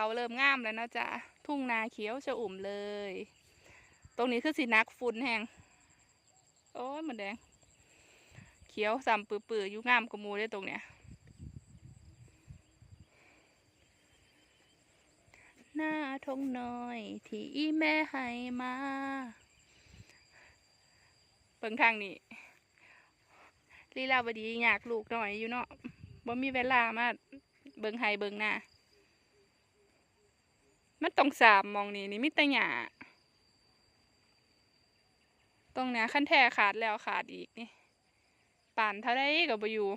เขาเริ่มงามแล้วนะจ้ะทุ่งนาเขียวชอุ่มเลย ตรงนี้คือสีนักฝุ่นแห้งโอ้ยมันแดง เขียวสัมปื้อๆอยู่งามกว่าหมูได้ตรงเนี้ยหน้าทงน้อย ที่แม่ให้มาเบิ่งทางนี้ลีลาวดีอยากลูกหน่อยอยู่เนาะบ่มีเวลามาเบิ่งไห้เบิ่งหน้า มันต้องสามมองนี่นี่มิตรหยาตรงเนี้ยขั้นแท้ขาดแล้วขาดอีกนี่ป่านเท่าได้กับบอยู่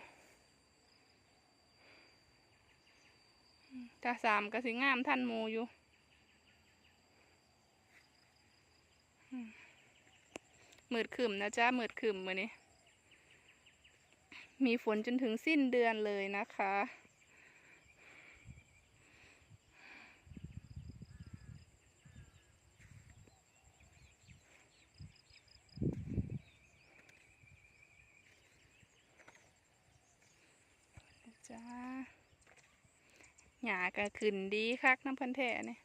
ถ้าสามก็สิงามท่านมูอยู่อืมมืดขึ้มนะจ๊ะมืดขึ้มมือนี้มีฝนจนถึงสิ้นเดือนเลยนะคะ หยาก็ขึ้นดีคักน้ำพันแท้เนี่ย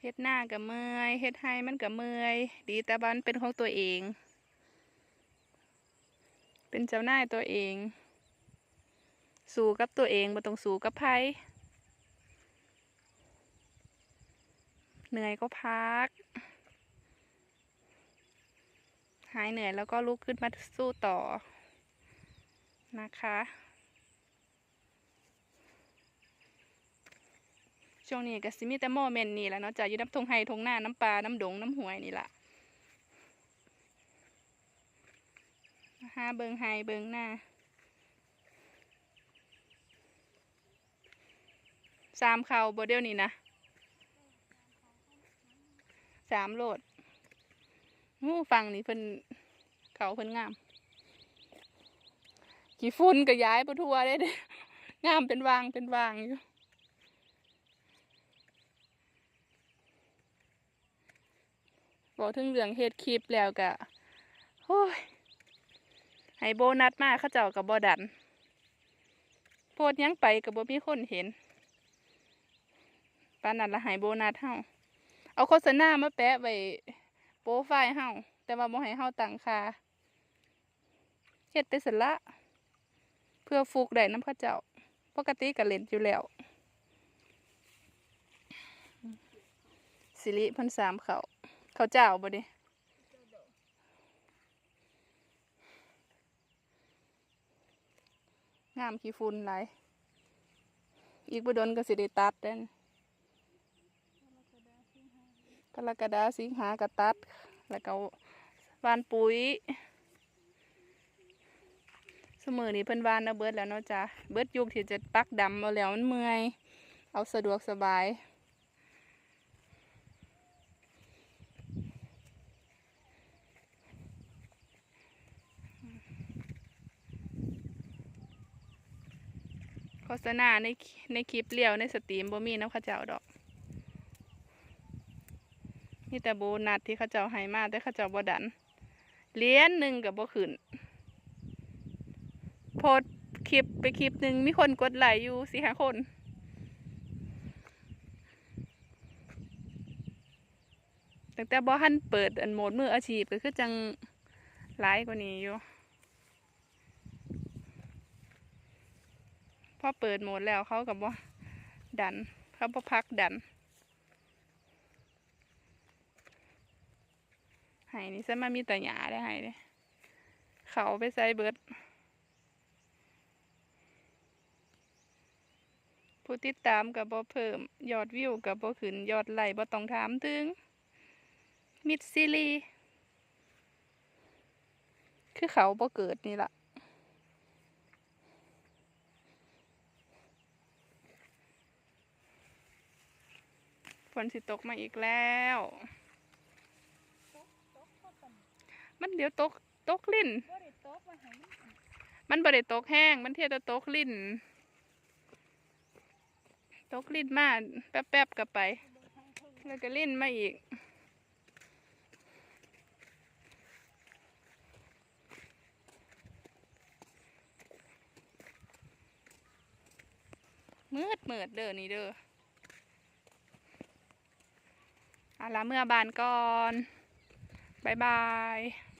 เฮ็ดหน้ากับเมอยเฮ็ดให้มันกับเมอยดีแต่บันเป็นของตัวเอง เป็นเจ้าหน้าตัวเอง สู้กับตัวเองบ่ต้องสู้กับไผเหนื่อยก็พัก หายเหนื่อยแล้วก็ลุกขึ้นมาสู้ต่อนะคะ ช่วงนี้ก็สิมีแต่โมเมนต์นี่แหละเนาะจะอยู่น้ำทงไฮทงหน้าน้ำปลา น้ำดง น้ำหวยนี่แหละหาเบิงไฮเบิงหน้าสามเข่าโบเดียวนี่นะสามโหลด หูฟังนี่เพิ่นเขาเพิ่นงามกี่ฝุ่นก็ย้ายไปทั่วได้เด้งามเป็นวางเป็นวางอยู่บอกถึงเรื่องเฮ็ดคลิปแล้วกะโอ้ยให้โบนัสมาเขาเจ้ากับบอดันโพดยังไปกับบ่มีคนเห็นปานนั้นละให้โบนัสเฮาเอาโฆษณามาแปะไว้ โปรไฟล์เฮาแต่ว่าบ่ให้เฮาตั้งค่าเฮ็ดไปเสร็จละ เพื่อฟุกได้น้ำข้าเจ้า ปกติก็เล่นอยู่แล้ว สิริพันสามเขาเขาเจ้าบ่ดิงามขี้ฝุ่นหลายอีกบ่โดนก็สิได้ตัดเด้น กรกฎาสิงหากระตัด แล้วก็วานปุ๋ยสมือนี้เพิ่นวานเอาเบิดแล้วเนาะจ้ะเบิดยุคที่จะปักดำเอาแล้วมันเมื่อย เอาสะดวกสบายโฆษณาในในคลิปเลี้ยวในสตรีมบ่มีน้ำข้าเจ้าดอก นี่แต่โบนัสที่เขาเจ้าให้มาแต่เขาเจ้าบ่ดันเหรียญหนึ่งกับบ่ขึ้นโพสคลิปไปคลิปหนึ่งมีคนกดไลค์อยู่สี่ห้าคนตั้งแต่บ่หันเปิดอันโหมดมืออาชีพก็คือจังหลายกว่านี้อยู่พอเปิดโหมดแล้วเขากับว่าดันเขาบ่พักดัน ไห้นี่ฉันมามีแต่หยาได้ไห้เด้เขาไปใส่เบิด ผู้ติดตามกับบ่เพิ่ม ยอดวิวกับบ่ขึ้น ยอดไลค์บ่ต้องถามถึง มิดซิลีคือเขาบ่เกิดนี่ล่ะฝนสิตกมาอีกแล้ว มันเดี๋ยวตกตกลิ้น บ่มันมันบริตกแห้ง มันเทียตะตกลิ้น ตกลิ้นมาแป๊บๆกลับไป แล้วก็ลิ้นมาอีก มืดเมืดเด้อนี่เด้อเอาละเมื่อบานก่อนบายบาย